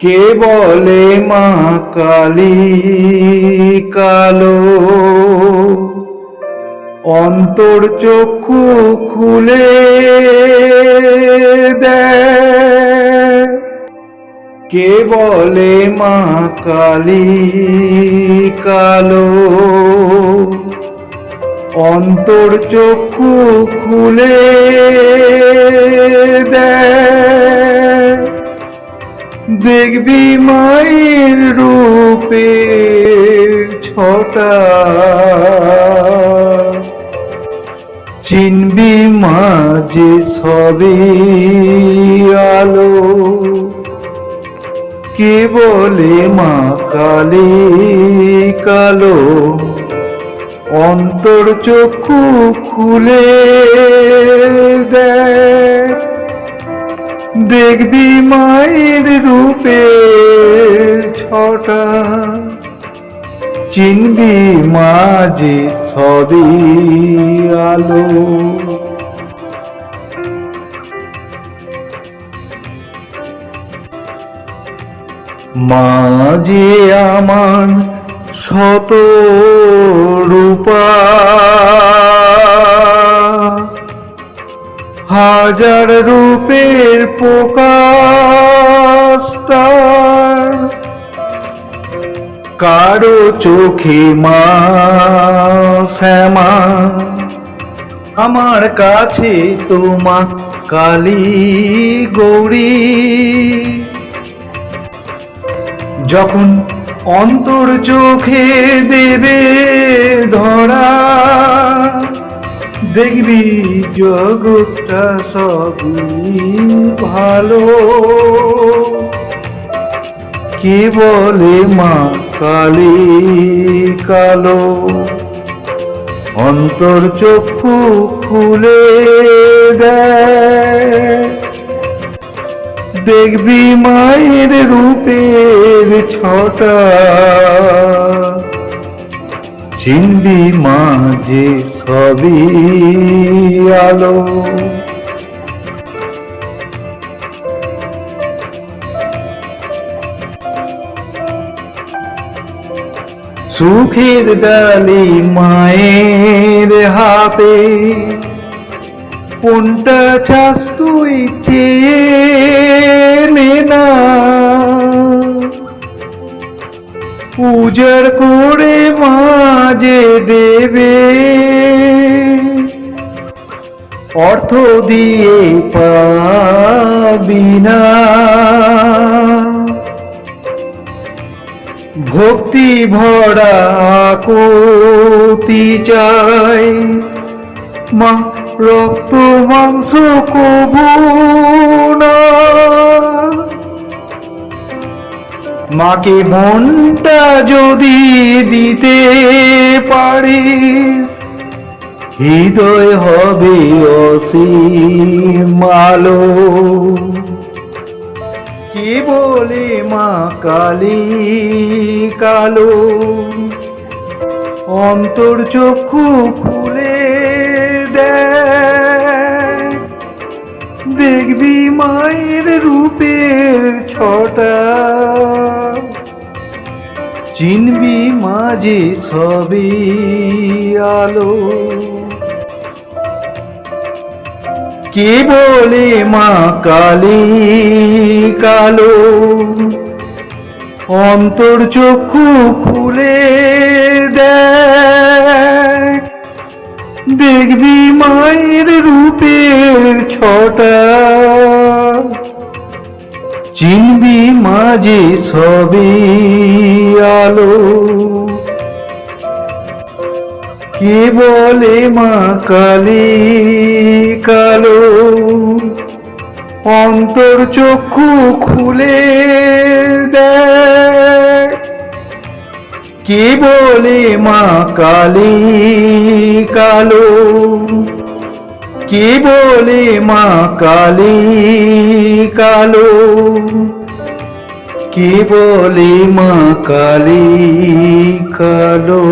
কে বলে মা কালী কালো। অন্তর চক্ষু খুলে দেয়। কে বলে মা কালী কালো। অন্তর চক্ষু খুলে দেয়। দেখবি মায়ের রূপে ছটা। চিনবি মা যে সবে আলো। কে বলে মা কালী কালো? অন্তর চক্ষু খুলে দেয় দেখবি মায়ের রূপে ছটা। চিনবি মাঝে সবই আলো মাঝে আমার শত রূপা। হাজার রূপের প্রকাশ তার। কারও চোখে মা শ্যামা আমার কাছে তোমা কালী গৌরী যখন অন্তর চোখে দেবে ধরা দেখবি জগৎটা সবই ভালো। কে বলে মা কালী কালো? অন্তর চক্ষু খুলে দেখবি মায়ের রূপের ছটা। চিনবি মাঝে সবই আলো। সুখের ডালি মায়ের হাতে, কোনটা চাস তুই চেয়ে নে? না পূজার করে মাঝে দেবে। অর্থ দিয়ে পাবি না। ভক্তি ভরা কোতি চাই। মা, রক্ত মাংস কবু না। মাকে মনটা যদি দিতে পারিস, হৃদয় হবে অসীম আলো। কি বলে মা কালী কালো? অন্তর চক্ষু খুলে দেখবি মায়ের রূপের ছটা চিনবি মাঝে সবই আলো। কে বলে মা কালী কালো? অন্তর চক্ষু খুলে দেয় দেখবি মায়ের রূপের ছটা চিনবি মাঝে সবে আলো। কে বলে মা কালী কালো? অন্তর চক্ষু খুলে দেয়। কে বলে মা কালী কালো? কে বলে মা কালী কালো? কি বলে মা কালী কালো?